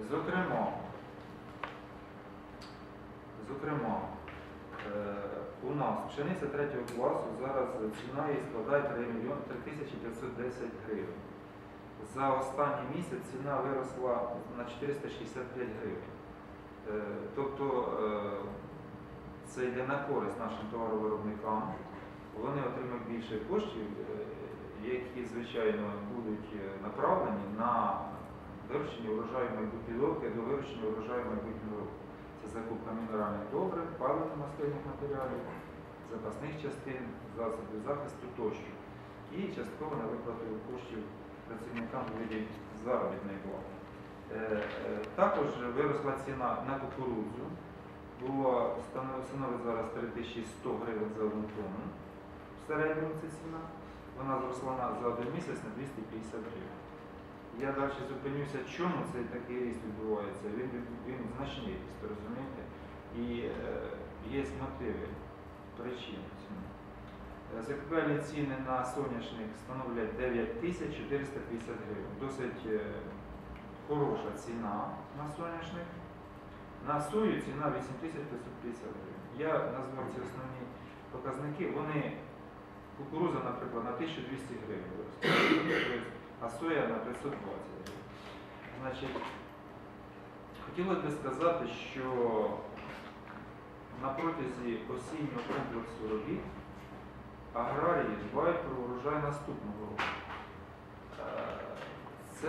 Зокрема, зокрема, е, у нас пшениця третього класу зараз ціна її складає 3 мільйони 3510 гривень. За останній місяць ціна виросла на 465 гривень. Е, Тобто е, це йде на користь нашим товаровиробникам. Вони отримують більше коштів, які, звичайно, будуть направлені на вирощення урожаю майбутнього року, до вирощення урожаю майбутнього року. Це закупка мінеральних добрив, паливно-мастильних матеріалів, запасних частин, засобів захисту тощо. І частково на виплату коштів працівникам у виді заробітної плати. Е, е, Також виросла ціна на кукурудзу. Було станов- становить зараз 3100 гривень за одну тонну. В середньому це ціна. Вона зросла за один місяць на 250 гривень. Я далі зупинюся, чому цей такий ріст відбувається. Він, він значний ріст, розумієте? І е, є мотиви, причини цьому. Е, Закупельні ціни на соняшник становлять 9450 гривень. Досить е, хороша ціна на соняшник. На сою ціна 8550 гривень. Я назвав ці основні показники. Вони, кукуруза, наприклад, на 1200 гривень а соя на 520. Значить, хотілося б сказати, що на протязі осіннього комплексу робіт аграрії дбають про урожай наступного року.